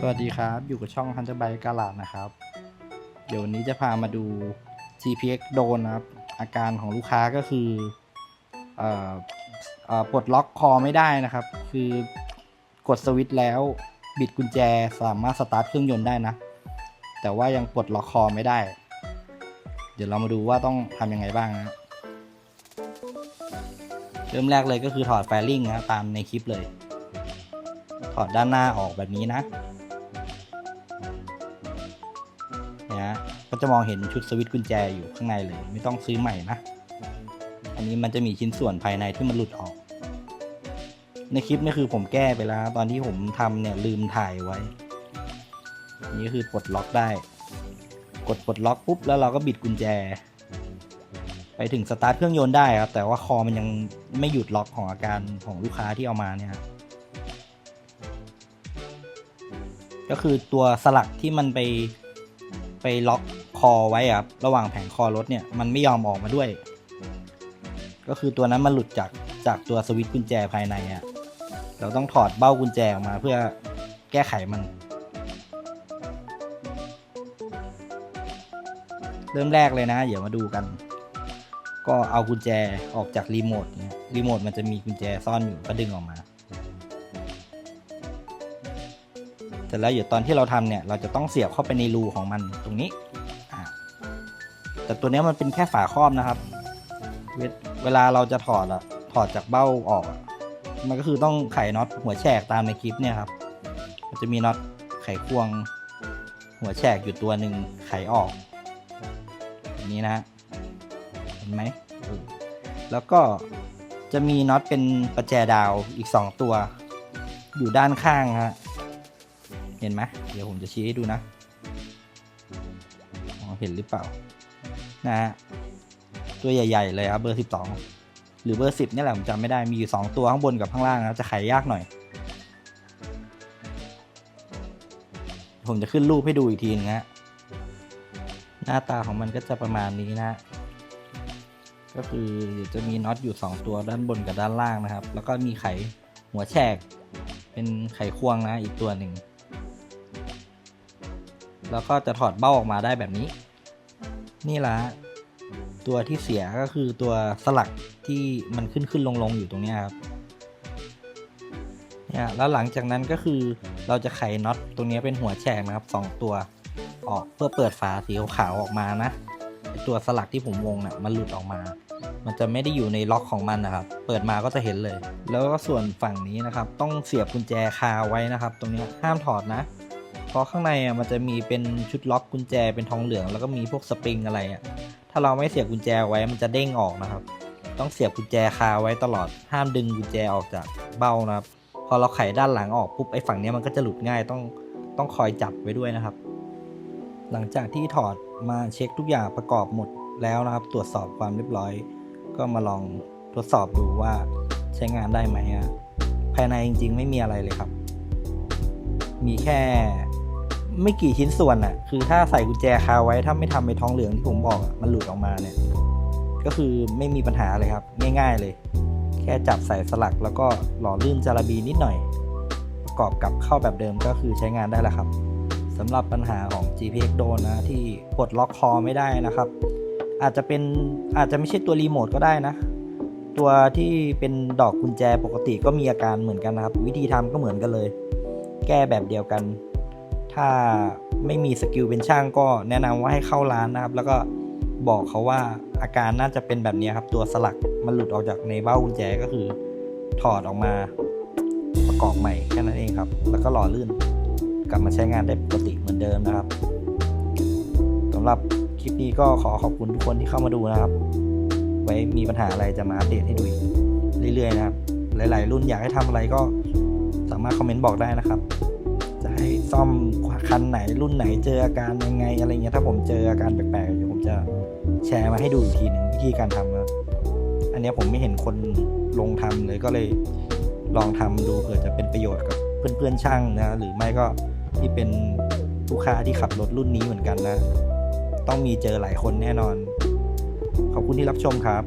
สวัสดีครับ อยู่กับช่อง Hunter by กาลาดนะครับ เดี๋ยววันนี้จะพามาดู TPX โดนนะครับ อาการของลูกค้าก็คือเอ่อเอ่อปลดล็อกคอไม่ได้นะครับ คือกดสวิตช์แล้วบิดกุญแจสามารถสตาร์ทเครื่องยนต์ได้นะ แต่ว่ายังปลดล็อกคอไม่ได้ เดี๋ยวเรามาดูว่าต้องทำยังไงบ้างนะเริ่มแรกเลยก็คือถอดแฟลิงนะตามในคลิปเลยถอดด้านหน้าออกแบบนี้นะ ก็จะมองเห็นชุดสวิตช์กุญแจอยู่ข้างในเลย ไม่ต้องซื้อใหม่นะ อันนี้มันจะมีชิ้นส่วนภายในที่มันหลุดออก ในคลิปนี่คือผมแก้ไปแล้ว ตอนที่ผมทำเนี่ยลืมถ่ายไว้ นี่คือปลดล็อกได้ กดปลดล็อกปุ๊บแล้วเราก็บิดกุญแจ ไปถึงสตาร์ทเครื่องยนต์ได้ครับ แต่ว่าคอมันยังไม่หยุดล็อกของอาการของลูกค้าที่เอามาเนี่ยครับก็คือตัวสลักที่มันไปไปล็อก คอไว้ครับระหว่างแผงคอรถเนี่ยมันไม่ยอมออกมาด้วย ก็คือตัวนั้นมันหลุดจากจากตัวสวิตช์กุญแจภายในอะเราต้องถอดเบ้ากุญแจออกมาเพื่อแก้ไขมัน เริ่มแรกเลยนะ เดี๋ยวมาดูกัน ก็เอากุญแจออกจากรีโมทเนี่ยรีโมทมันจะมีกุญแจซ่อนอยู่ก็ดึงออกมาเสร็จแล้วเดี๋ยวตอนที่เราทำเนี่ย เราจะต้องเสียบเข้าไปในรูของมันตรงนี้ แต่ตัวนี้มันเป็นแค่ฝาครอบนะครับ เวลาเราจะถอดอะถอดจากเบ้าออกอะมันก็คือต้องไขน็อตหัวแฉกตามในคลิปเนี่ยครับ มันจะมีน็อตไขควง หัวแฉกอยู่ตัวหนึ่งไขออกแบบนี้นะเห็นไหมแล้วก็จะมีน็อตเป็นประแจดาวอีกสองตัว อยู่ด้านข้างฮะเห็นไหมเดี๋ยวผมจะชี้ให้ดูนะเห็นหรือเปล่า นะฮะตัวใหญ่ ๆ เลยครับเบอร์สิบสองหรือเบอร์สิบนี่แหละผมจำไม่ได้มีอยู่สองตัวข้างบนกับข้างล่างนะจะไขยากหน่อย ผมจะขึ้นรูปให้ดูอีกทีนึงฮะหน้าตาของมันก็จะประมาณนี้นะ ก็คือจะมีน็อตอยู่ 2 ตัวด้านบนกับด้านล่างนะครับ แล้วก็มีไขหัวแฉก เป็นไขควงนะอีกตัวหนึ่งแล้วก็จะถอดเบ้าออกมาได้แบบนี้ นี่ละตัวที่เสียก็คือตัวสลักที่มันขึ้นขึ้นลงลงอยู่ตรงนี้ครับเนี่ยแล้วหลังจากนั้นก็คือเราจะไขน็อตตรงนี้เป็นหัวแฉกนะครับสองตัวออกเพื่อเปิดฝาสีขาวออกมานะตัวสลักที่ผมวงน่ะมันหลุดออกมา มันจะไม่ได้อยู่ในล็อกของมันนะครับ เปิดมาก็จะเห็นเลย แล้วก็ส่วนฝั่งนี้นะครับ ต้องเสียบกุญแจคาไว้นะครับ ตรงนี้ห้ามถอดนะ เพราะข้างในอะมันจะมีเป็นชุดล็อกกุญแจเป็นทองเหลืองแล้วก็มีพวกสปริงอะไรอะถ้าเราไม่เสียบกุญแจไว้มันจะเด้งออกนะครับ ต้องเสียบกุญแจคาไว้ตลอดห้ามดึงกุญแจออกจากเบ้านะครับ พอเราไขด้านหลังออกปุ๊บไอ้ฝั่งนี้มันก็จะหลุดง่ายต้องต้องคอยจับไว้ด้วยนะครับ หลังจากที่ถอดมาเช็คทุกอย่างประกอบหมดแล้วนะครับ ตรวจสอบความเรียบร้อย ก็มาลองทดสอบดูว่าใช้งานได้ไหมอะภายในจริง ๆ ไม่มีอะไรเลยครับ มีแค่ ไม่กี่ชิ้นส่วนน่ะ คือถ้าใส่กุญแจคาไว้ถ้าไม่ทำไปทองเหลืองที่ผมบอกมันหลุดออกมาเนี่ย ก็คือไม่มีปัญหาเลยครับ ง่าย ๆเลย แค่จับใส่สลักแล้วก็หล่อลื่นจาระบีนิดหน่อย ประกอบกับเข้าแบบเดิมก็คือใช้งานได้แล้วครับสำหรับปัญหาของ GPX โดนนะที่ปลดล็อกคอไม่ได้นะครับ อาจจะเป็นอาจจะไม่ใช่ตัวรีโมทก็ได้นะ ตัวที่เป็นดอกกุญแจปกติก็มีอาการเหมือนกันนะครับ วิธีทำก็เหมือนกันเลย แก้แบบเดียวกัน ถ้าไม่มีสกิลเป็นช่างก็แนะนำว่าให้เข้าร้านนะครับ แล้วก็บอกเขาว่าอาการน่าจะเป็นแบบนี้ครับ ตัวสลักมันหลุดออกจากในเบ้ากุญแจก็คือถอดออกมาประกอบใหม่แค่นั้นเองครับ แล้วก็หล่อลื่น กลับมาใช้งานได้ปกติเหมือนเดิมนะครับสำหรับคลิปนี้ก็ขอขอบคุณทุกคนที่เข้ามาดูนะครับ ไว้มีปัญหาอะไรจะมาอัปเดตให้ดูอีกเรื่อยๆนะครับ หลายๆ รุ่นอยากให้ทำอะไรก็สามารถคอมเมนต์บอกได้นะครับ ซ่อมคันไหนรุ่นไหนเจออาการยังไงอะไรเงี้ยถ้าผมเจออาการแปลกๆเดี๋ยวผมจะแชร์มาให้ดูอีกทีหนึ่งวิธีการทำนะอันนี้ผมไม่เห็นคนลงทำเลยก็เลยลองทำดูเผื่อจะเป็นประโยชน์กับเพื่อนๆช่างนะหรือไม่ก็ที่เป็นลูกค้าที่ขับรถรุ่นนี้เหมือนกันนะ ต้องมีเจอหลายคนแน่นอน ขอบคุณที่รับชมครับ